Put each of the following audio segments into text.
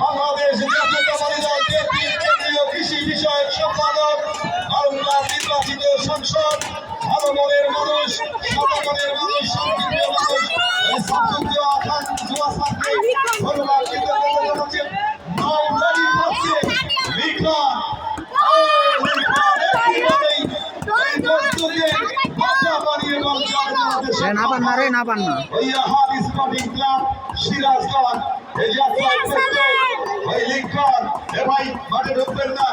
বাংলাদেশ জাতীয়তাবাদী দল বিএনপির কেন্দ্রীয় কৃষি বিষয়ক সম্পাদক আলমরা নির্বাচিত সংসদ ভালোমনের মানুষ সতমনের মানুষ সম্মানীয় মানুষ এই ছাত্রকে আখান যুবা ছাত্রী ধন্যবাদ সিরাজগঞ্জ ওই লিঙ্কন, এ ভাই মাঠে ঢুকবেন না।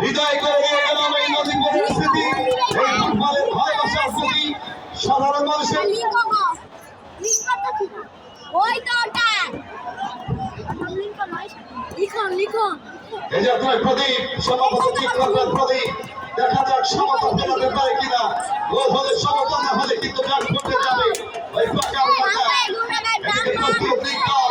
হৃদয় করে গেলাম এই নদীপুরের স্মৃতি এই ফুটবলের ভালোবাসার স্মৃতি সাধারণ মানুষের দেখা যাক সমতা ফেরাতে পারে কিনা। গোল হলে সমতা না হলে কিন্তু ব্যাট করতে যাবে ওই পাকা পাকা এদিকে প্রস্তুত লিঙ্কন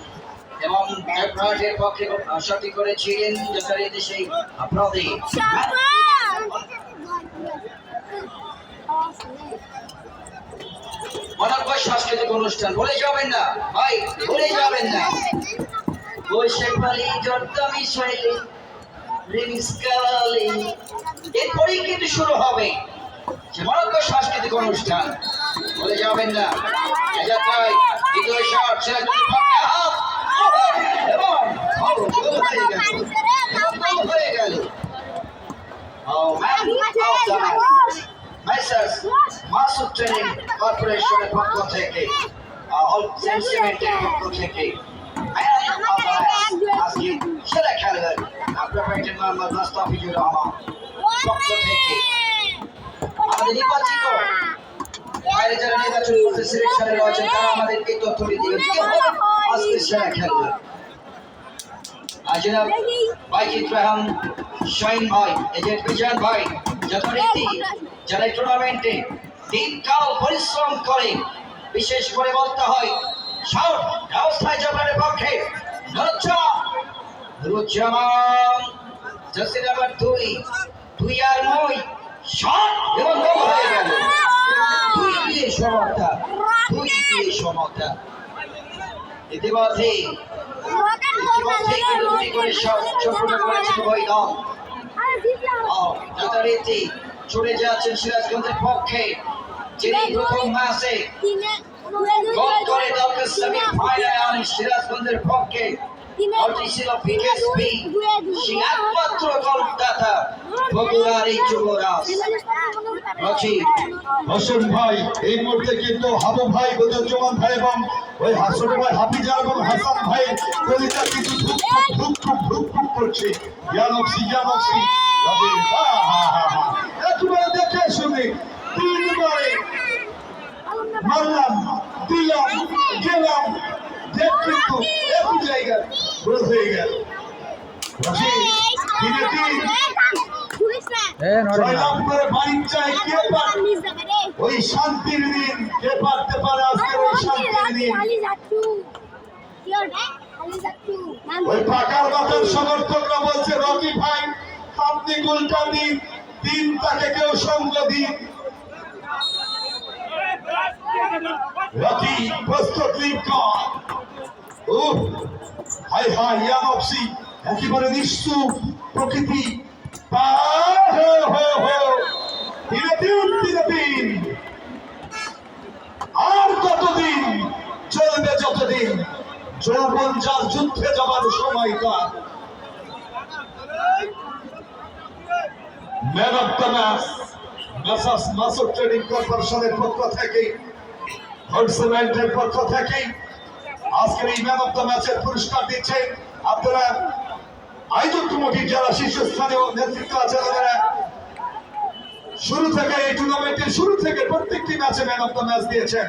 এবং পক্ষে যথারীতি সেই সাংস্কৃতিক অনুষ্ঠান ভুলে যাবেন না। ভাই, ভুলে যাবেন না। এরপরেই কিন্তু শুরু হবে সাংস্কৃতিক অনুষ্ঠান। ভুলে যাবেন না। যাত্রায় দ্বিতীয় ছেলে দুটি পক্ষে হাফ এবং গোল হয়ে গেল. মেসার্স মাসুদ ট্রেনিং কর্পোরেশনের পক্ষ থেকে অল পক্ষ থেকে man! of the match, আজকে সেরা খেলোয়াড় আপনার প্যান্টের মোহাম্মদ মোস্তাফিজুর রহমান পক্ষ থেকে আমাদের নির্বাচিত বাইরে যারা নির্বাচন করতে সিলেকশনে রয়েছেন তারা আমাদেরকে তথ্যটি দিবেন কে আজকে সেরা খেলোয়াড় আজনাব বাইজিৎ রহমান শাহিন ভাই এজেন্ট বিজয় ভাই যথারীতি যারা টুর্নামেন্টে দিনকাল পরিশ্রম করে বিশেষ করে বলতে হয় সব ব্যবস্থায় জবানের পক্ষে নুরুজ্জামান নুরুজ্জামান জার্সি নাম্বার দুই দুই আর নয় শট এবং গোল হয়ে গেল। দুই দিয়ে সমতা দুই দিয়ে সমতা। ইতিমধ্যে সিরাজগঞ্জের পক্ষে যিনি প্রথম ম্যাচে গোল করে দলকে সেমিফাইনালে আনেন সিরাজগঞ্জের পক্ষে যুবরাজ হোসেন ভাই, এই মুহূর্তে কিন্তু হাবু ভাই বদরুজ্জামান ভাই এবং ওই ভাই, হাফিজা এবং হাসান ভাই, কলিতা কিন্তু ধুক ধুক ধুক ধুক করছে। ইয়ানক্সি ইয়ানক্সি একবারে দেখে শুনে, তিনবারে মারলাম, দিলাম গেলাম দেখ কিন্তু একই জায়গায় হয়ে গেল। রশিদ তিনে। ওই শান্তির দিন কে পারতে পারে আজকে ওই শান্তির দিন? ওই পাকার বাতার সমর্থকরা বলছে রকি ভাই আপনি গোলটা দিন দিন তাকে কেউ সঙ্গ দিন রকি প্রস্তুত লিঙ্কন উহ হাই হাই ইয়ানপসি একেবারে নিশ্চুপ প্রকৃতি। দিন আর কতদিন চলবে যতদিন যৌবন যার যুদ্ধে যাবার সময় তার ম্যান ম্যাচ মেসাস মাসুদ ট্রেডিং কর্পোরেশনের পক্ষ থেকে হোলসেলেন্টের পক্ষ থেকে আজকের এই ম্যান অফ দ্য ম্যাচের পুরস্কার দিচ্ছেন আপনারা আয়োজক যারা শীর্ষস্থানীয় নেতৃত্ব আছে তারা শুরু থেকে এই টুর্নামেন্টের শুরু থেকে প্রত্যেকটি ম্যাচে ম্যান অফ দ্য ম্যাচ দিয়েছেন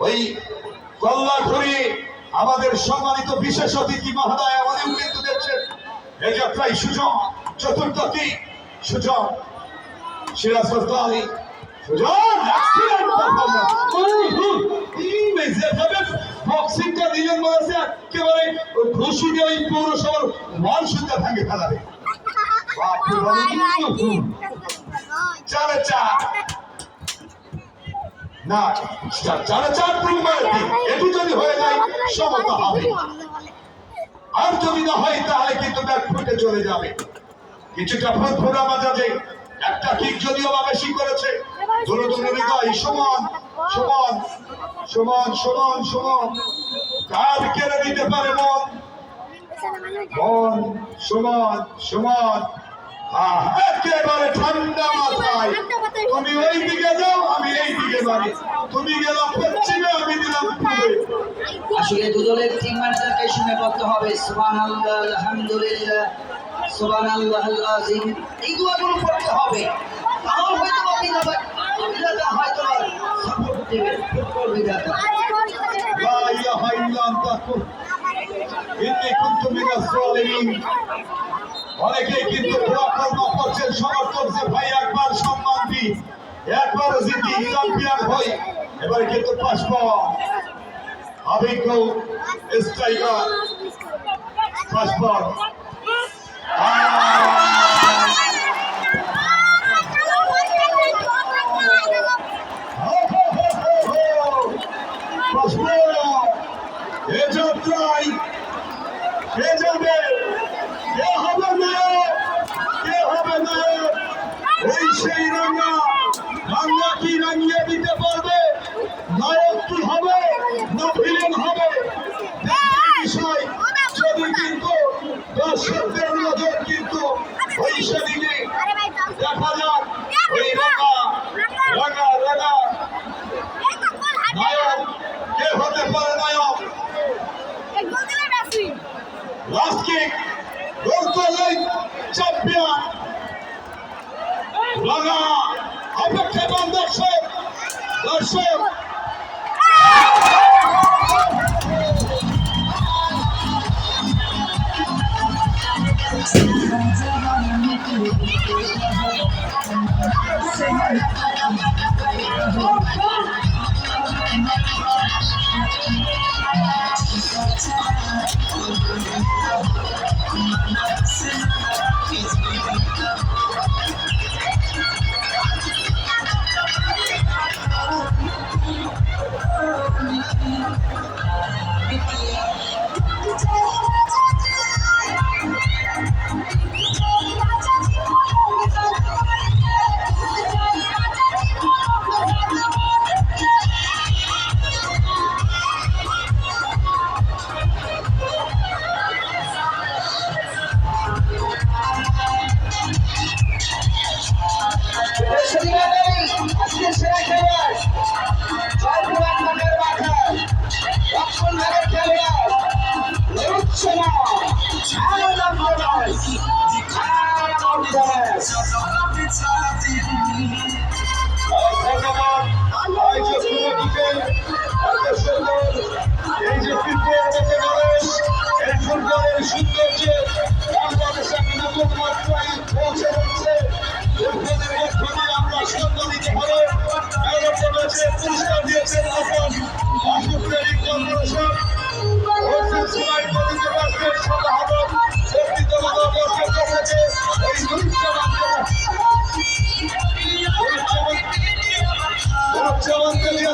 ওই আমাদের সম্মানিত বিশেষ অতিথি মহোদয় আমাদের কিন্তু দেখছেন এ যাত্রায় সুজন চতুর্থ চতুর্থী সুজন সিরাজ সুজন বক্সিংটা দিলেন মনে একেবারে ওই ঘুষি দিয়ে ওই পৌরসভার ওয়াল সুদ্ধা ভেঙে ফেলাবে। বাপরে বাবা, উহ, চারে চার না চারে চার তিন মারে তিন এটি যদি হয়ে যায় সমতা হবে। আর যদি না হয় তাহলে কিন্তু ফুটে চলে যাবে। কিছুটা বাজাজে একটা কিক যদিও বা বেশি করেছে। দুটো দুটো হৃদয় সমান সমান সমান সমান সমান। কার কেড়ে দিতে পারে মন। মন, সমান সমান। একেবারে ঠান্ডা মাথায়। তুমি ওই দিকে যাও, আমি এই দিকে যাব তুমি গেলাম পশ্চিমে, আমি দিলাম আসলে দুদলের টিম ম্যানেজারকে শুনে করতে হবে। সুবান আল্লাহ আলহামদুলিল্লাহ সুবান আল্লাহ আজিম এই দোয়াগুলো পড়তে হবে। তাহলে হয়তো বিধাতা হয়তো সাপোর্ট দেবে ফুটবল ইল্লা আনতাকুম ইন্নি কুনতু মিনাস অনেকে কিন্তু পরাক্রম করছেন সমর্থক যে ভাই একবার সম্মান দি একবার যদি চ্যাম্পিয়ন হই এবার কিন্তু পাশব অভিজ্ঞ স্ট্রাইকার পাশব আছে পুরস্কার দিয়েছেন এখন অসুস্থের কর্পোরেশন এই উচ্চমন্ত্রী